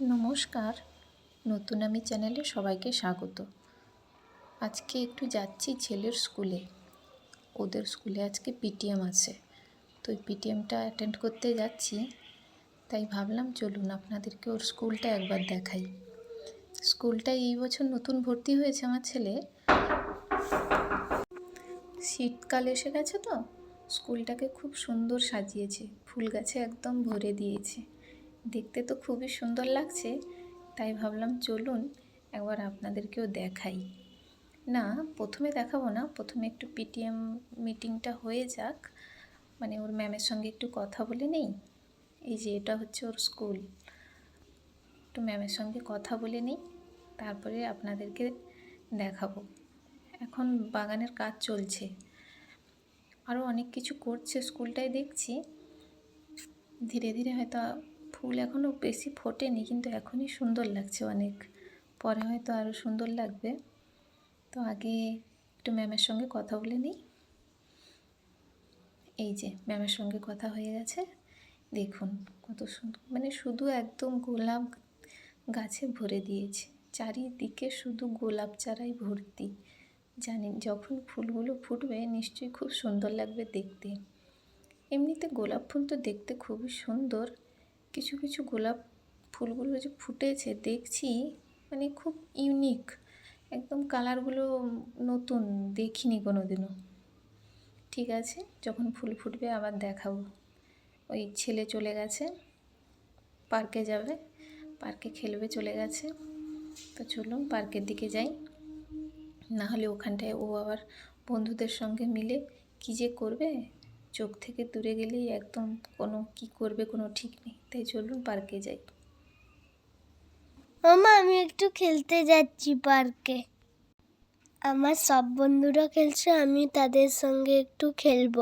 নমস্কার। নতুন আমি চ্যানেলে সবাইকে স্বাগত। আজকে একটু যাচ্ছি ছেলের স্কুলে। ওদের স্কুলে আজকে পিটিএম আছে। তো ওই পিটিএমটা অ্যাটেন্ড করতে যাচ্ছি। তাই ভাবলাম চলুন আপনাদেরকে ওর স্কুলটা একবার দেখাই। স্কুলটায় এই বছর নতুন ভর্তি হয়েছে আমার ছেলে। শীতকাল এসে গেছে তো। স্কুলটাকে খুব সুন্দর সাজিয়েছে। ফুল গাছে একদম ভরে দিয়েছে। দেখতে তো খুবই সুন্দর লাগছে, তাই ভাবলাম চলুন একবার আপনাদেরকেও দেখাই। না, প্রথমে দেখাবো না, প্রথমে একটু পিটিএম মিটিংটা হয়ে যাক। মানে ওর ম্যামের সঙ্গে একটু কথা বলে নেই। এই যে এটা হচ্ছে ওর স্কুল। একটু ম্যামের সঙ্গে কথা বলে নিই, তারপরে আপনাদেরকে দেখাবো। এখন বাগানের কাজ চলছে। আরও অনেক কিছু করছে স্কুলটায় দেখছি। ধীরে ধীরে হয়তো ফুল এখনও বেশি ফোটেনি, কিন্তু এখনই সুন্দর লাগছে অনেক। পরে হয়তো আরও সুন্দর লাগবে। তো আগে একটু ম্যামের সঙ্গে কথা বলে নিই। এই যে, ম্যামের সঙ্গে কথা হয়ে গেছে। দেখুন কত সুন্দর মানে শুধু একদম গোলাপ গাছে ভরে দিয়েছে। চারিদিকে শুধু গোলাপ চারাই ভর্তি। জানি, যখন ফুলগুলো ফুটবে নিশ্চয়ই খুব সুন্দর লাগবে দেখতে। এমনিতে গোলাপ ফুল তো দেখতে খুবই সুন্দর। কিছু কিছু গোলাপ ফুলগুলো যে ফুটেছে, দেখছি মানে খুব ইউনিক একদম কালারগুলো নতুন, দেখিনি কোনো দিনও ঠিক আছে, যখন ফুল ফুটবে আবার দেখাবো। ওই ছেলে চলে গেছে, পার্কে যাবে, পার্কে খেলবে চলে গেছে। তো চলুন পার্কের দিকে যাই। না হলে ওখানটায় ও আবার বন্ধুদের সঙ্গে মিলে কী যে করবে, চোখ থেকে দূরে গেলেই একদম কোনো কি করবে কোনো ঠিক নেই। তাই চলুন পার্কে যাই। মামা আমি একটু খেলতে যাচ্ছি পার্কে আমার সব বন্ধুরা খেলছে আমি তাদের সঙ্গে একটু খেলব।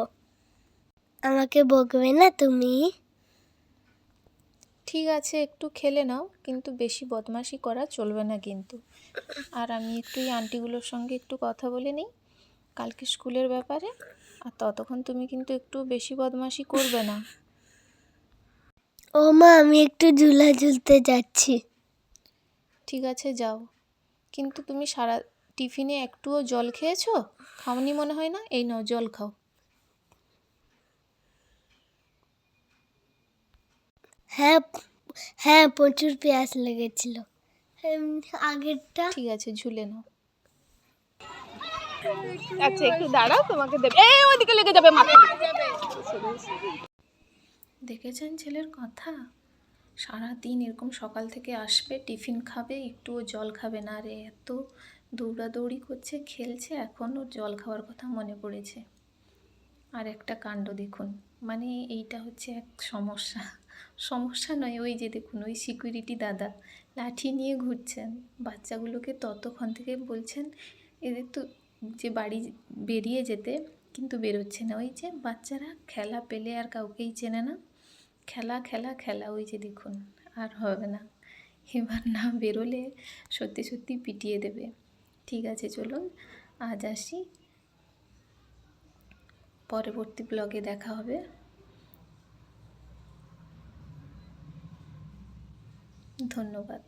আমাকে বকবে না তুমি? ঠিক আছে একটু খেলে নাও কিন্তু বেশি বদমাশি করা চলবে না কিন্তু। আর আমি একটু এই আন্টিগুলোর সঙ্গে একটু কথা বলে নিই কালকে স্কুলের ব্যাপারে। আর ততক্ষণ তুমি কিন্তু একটু বেশি বদমাশি করবে না। ও মা আমি একটু ঝুলা ঝুলতে যাচ্ছি। ঠিক আছে যাও। কিন্তু তুমি সারা টিফিনে একটুও জল খেয়েছো? খাওনি মনে হয় না? এই নাও জল খাও। হ্যাঁ হ্যাঁ প্রচুর পেঁয়াজ লেগেছিল। আগেরটা। ঠিক আছে ঝুলে নাও। আচ্ছা একটু দাঁড়াও তোমাকে দেবে এই ওইদিকে লেগে যাবে মাথা দেখেছেন ছেলের কথা? সারা দিন এরকম সকাল থেকে আসবে, টিফিন খাবে, একটুও জল খাবে না রে। এত দৌড়াদৌড়ি করছে, খেলছে এখন ওর জল খাওয়ার কথা মনে পড়েছে। আর একটা কাণ্ড দেখুন মানে এইটা হচ্ছে এক সমস্যা। সমস্যা নয়, ওই যে দেখুন, ওই সিকিউরিটি দাদা লাঠি নিয়ে ঘুরছেন। বাচ্চাগুলোকে ততক্ষণ থেকে বলছেন, এদের তো যে বাড়ি বেরিয়ে যেতে কিন্তু বেরোচ্ছে না। ওই যে বাচ্চারা খেলা পেলে আর কাউকেই চেনে না। খেলা খেলা খেলা, ওই যে দেখুন, আর হবে না। এবার না বেরোলে সত্যি সত্যি পিটিয়ে দেবে। ঠিক আছে, চলুন, আজ আসি। পরবর্তী ব্লগে দেখা হবে। ধন্যবাদ।